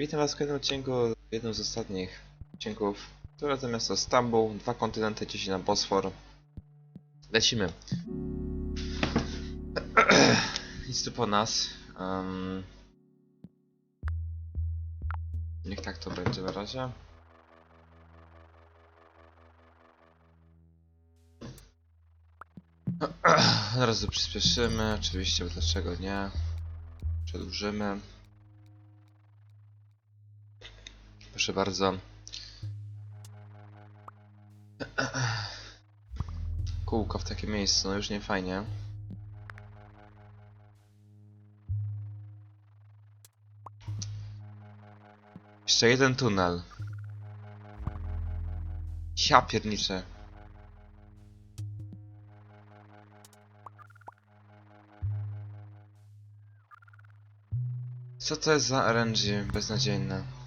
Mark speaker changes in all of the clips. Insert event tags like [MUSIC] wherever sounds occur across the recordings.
Speaker 1: witam was w kolejnym odcinku, jednym z ostatnich odcinków. To razem miasto Stambuł, dwa kontynenty, dzieci na Bosfor. Lecimy. [CLEARS THROAT] Nic tu po nas. Um, niech tak to będzie na razie. [CLEARS THROAT] Od razu przyspieszymy, oczywiście, bo dlaczego nie. Przedłużymy. Proszę bardzo. Kółko w takim miejscu, no już nie fajnie. Jeszcze jeden tunel. Ja pierniczę. Co to jest za RNG beznadziejne?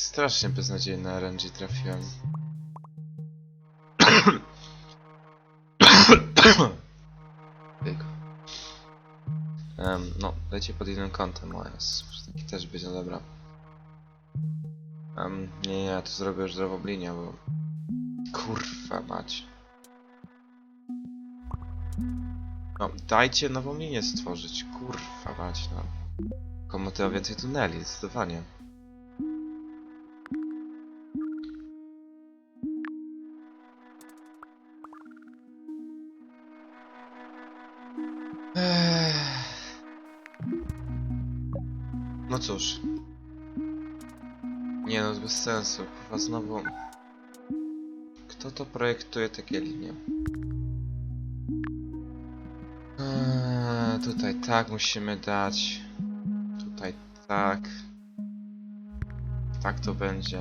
Speaker 1: Strasznie beznadziejne RNG trafiłem. Um, no, leci pod innym kątem, o. Taki też będzie dobra. Um, nie, nie, ja to zrobię już zdrową linię, bo... Kurwa mać. No, dajcie nową linię stworzyć, kurwa mać, no. Komuty o więcej tuneli, zdecydowanie. No cóż. Nie no, bez sensu. Kurwa znowu... Kto to projektuje takie linie? Eee, tutaj tak musimy dać. Tutaj tak. Tak to będzie.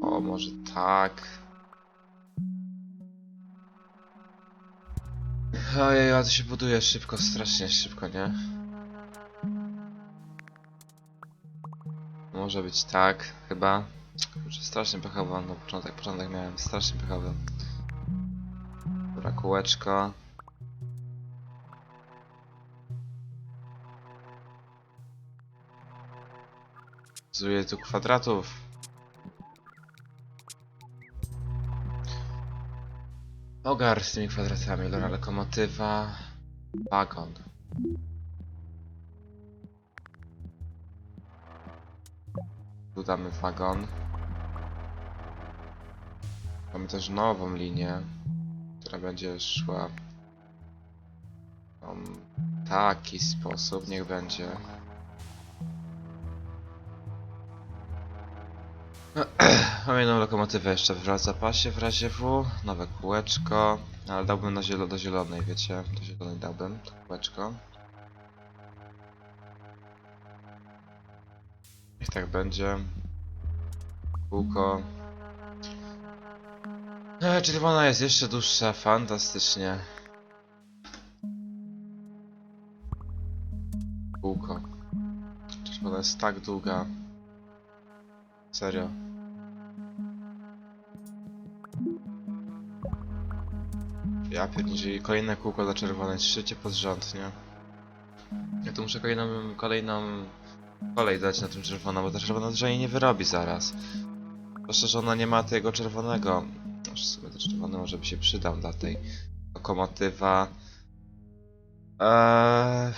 Speaker 1: O, może tak. Ojej, a to się buduje szybko, strasznie szybko, nie? Może być tak, chyba. Kurczę, strasznie pechowo na początek, początek miałem strasznie pechowy. Dobra, kółeczko. Zuję tu kwadratów. Ogar z tymi kwadratami, dobra, lokomotywa, wagon. Tu damy wagon. Mamy też nową linię, która będzie szła w taki sposób, niech będzie. [CLEARS THROAT] Mam jedną lokomotywę jeszcze w zapasie w razie W, nowe kółeczko, ale dałbym na do zielonej, wiecie, do zielonej dałbym to kółeczko. Niech tak będzie. Kółko. E, czerwona jest jeszcze dłuższa, fantastycznie. Kółko. Czerwona jest tak długa. Serio. Ja pierniczę kolejne kółko dla czerwonej, trzecie pod rząd, nie? Ja tu muszę kolejną, kolejną kolej dać na tym czerwoną, bo ta czerwona jej nie wyrobi zaraz. Proszę, że ona nie ma tego czerwonego. Aż sobie to czerwony może by się przydał dla tej lokomotywa. Eee...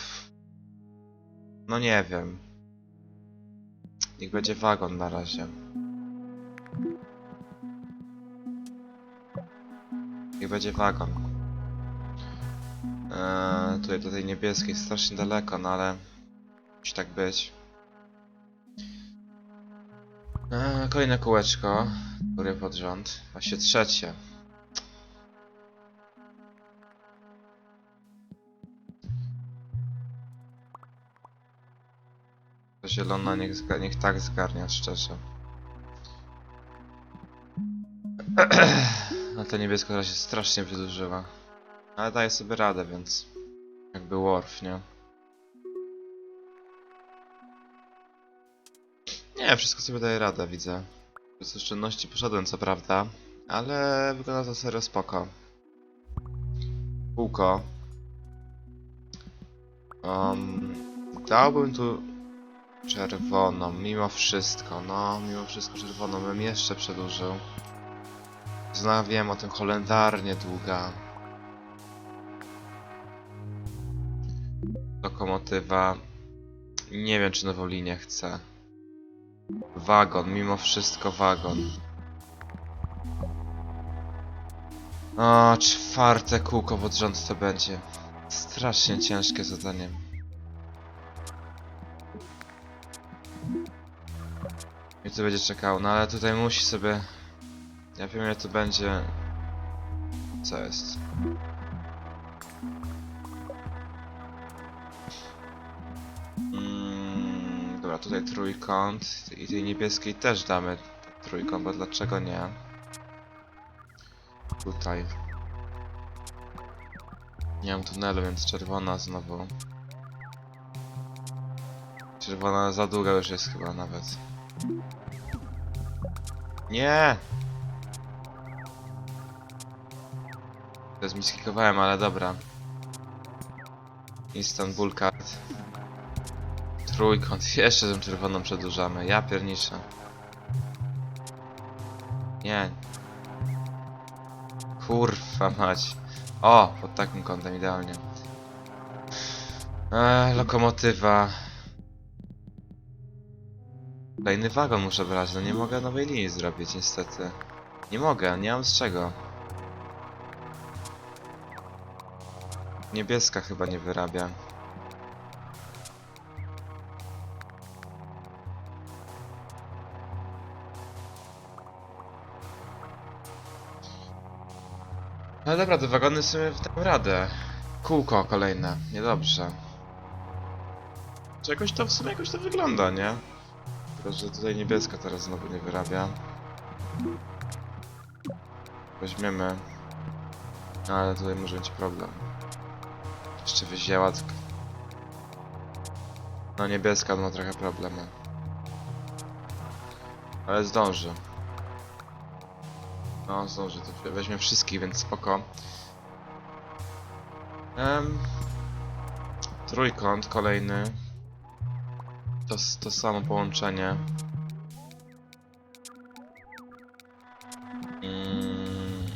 Speaker 1: No nie wiem. Niech będzie wagon na razie. Niech będzie wagon. Eee, tutaj do tej niebieskiej strasznie daleko, no ale musi tak być. Kolejne kółeczko, które pod rząd. Właśnie trzecie. Ta zielona niech, niech tak zgarnia, szczerze. [CLEARS THROAT] A ta niebieska razie strasznie wydłużyła. Ale daje sobie radę, więc... Jakby Worf, nie? Nie, wszystko sobie daje radę, widzę. Bez oszczędności poszedłem, co prawda. Ale wygląda to serio spoko. Kółko. Um, dałbym tu Czerwoną, mimo wszystko, no, mimo wszystko czerwoną bym jeszcze przedłużył. Zna wiem o tym holendarnie długa. Lokomotywa. Nie wiem, czy nową linię chcę. Wagon, mimo wszystko wagon. O, czwarte kółko pod rząd to będzie. Strasznie ciężkie zadanie. I tu będzie czekał, no ale tutaj musi sobie... Ja wiem ile to będzie... Co jest? Tutaj trójkąt i tej niebieskiej też damy trójkąt, bo dlaczego nie? Tutaj. Nie mam tunelu, więc czerwona znowu. Czerwona za długa już jest chyba nawet. Nie! To zmiskikowałem, ale dobra. Istanbul card. Trójkąt. Jeszcze tą czerwoną przedłużamy. Ja pierniczę. Nie. Kurwa mać. O, pod takim kątem idealnie. Eee, lokomotywa. Kolejny wagon muszę brać, no nie mogę nowej linii zrobić niestety. Nie mogę, nie mam z czego. Niebieska chyba nie wyrabia. No dobra, te wagony sobie w radę. Kółko kolejne, niedobrze. Czy jakoś to w sumie jakoś to wygląda, nie? Tylko, że tutaj niebieska teraz znowu nie wyrabia. Weźmiemy. No, ale tutaj może być problem. Jeszcze wzięła tylko... No niebieska ma trochę problemy. Ale zdąży. No zdąży, to weźmie wszystkich, więc spoko. Em, trójkąt kolejny. To, to samo połączenie. Mm.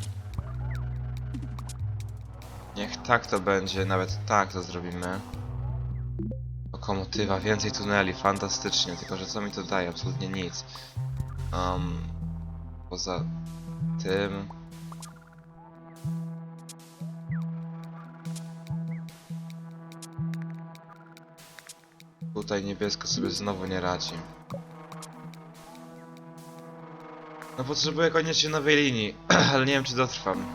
Speaker 1: Niech tak to będzie, nawet tak to zrobimy. Lokomotywa, więcej tuneli, fantastycznie, tylko że co mi to daje? Absolutnie nic. Um, poza tym... Tutaj niebiesko sobie znowu nie radzi. No potrzebuję koniecznie nowej linii, [CLEARS THROAT] ale nie wiem czy dotrwam.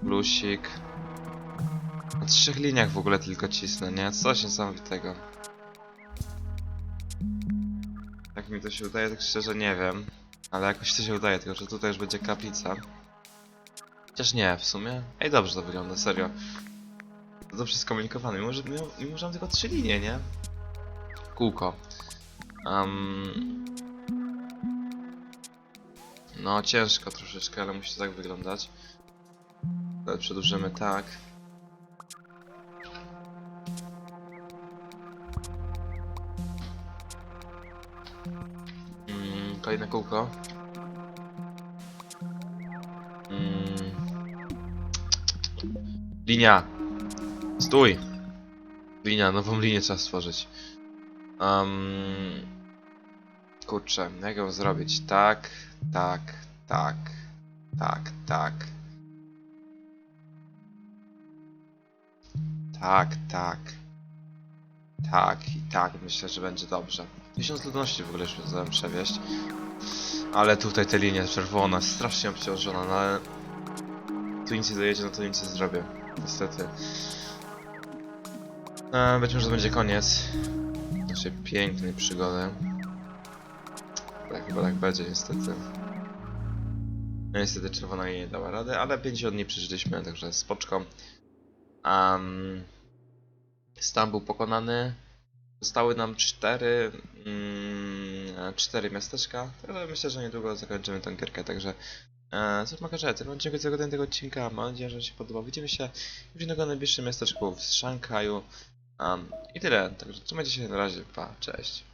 Speaker 1: Plusik. Na trzech liniach w ogóle tylko cisnę, nie? Coś niesamowitego. Jak mi to się udaje, tak szczerze nie wiem. Ale jakoś to się udaje, tylko że tutaj już będzie kaplica. Chociaż nie, w sumie. Ej, dobrze to wygląda, serio. Dobrze skomunikowane, mimo że, mimo, mimo, że mam tylko trzy linie, nie? Kółko. Um... No, ciężko troszeczkę, ale musi to tak wyglądać. Ale przedłużymy tak. Mm, kolejne kółko. Linia! Stój! Linia, nową linię trzeba stworzyć. Um, kurczę, jak ją zrobić? Tak, tak, tak, tak, tak. Tak, tak. Tak i tak, myślę, że będzie dobrze. Tysiąc ludności w ogóle już zdałem przewieźć. Ale tutaj te linie czerwona, strasznie obciążona, no ale... Tu nic nie dojedzie, no to nic nie zrobię. Niestety. E, być może to będzie koniec naszej pięknej przygody. Tak, chyba tak będzie niestety. No niestety czerwona jej nie dała rady, ale 50 dni przeżyliśmy, także spoczko. Um, Stan był pokonany. Zostały nam cztery, mm, cztery miasteczka, ale myślę, że niedługo zakończymy tę gierkę, także e, cóż mogę rzec, mam dziękuję za oglądanie tego odcinka, mam nadzieję, że się podobał. Widzimy się w najbliższym miasteczku w Szanghaju. Um, I tyle, także trzymajcie się na razie, pa, cześć.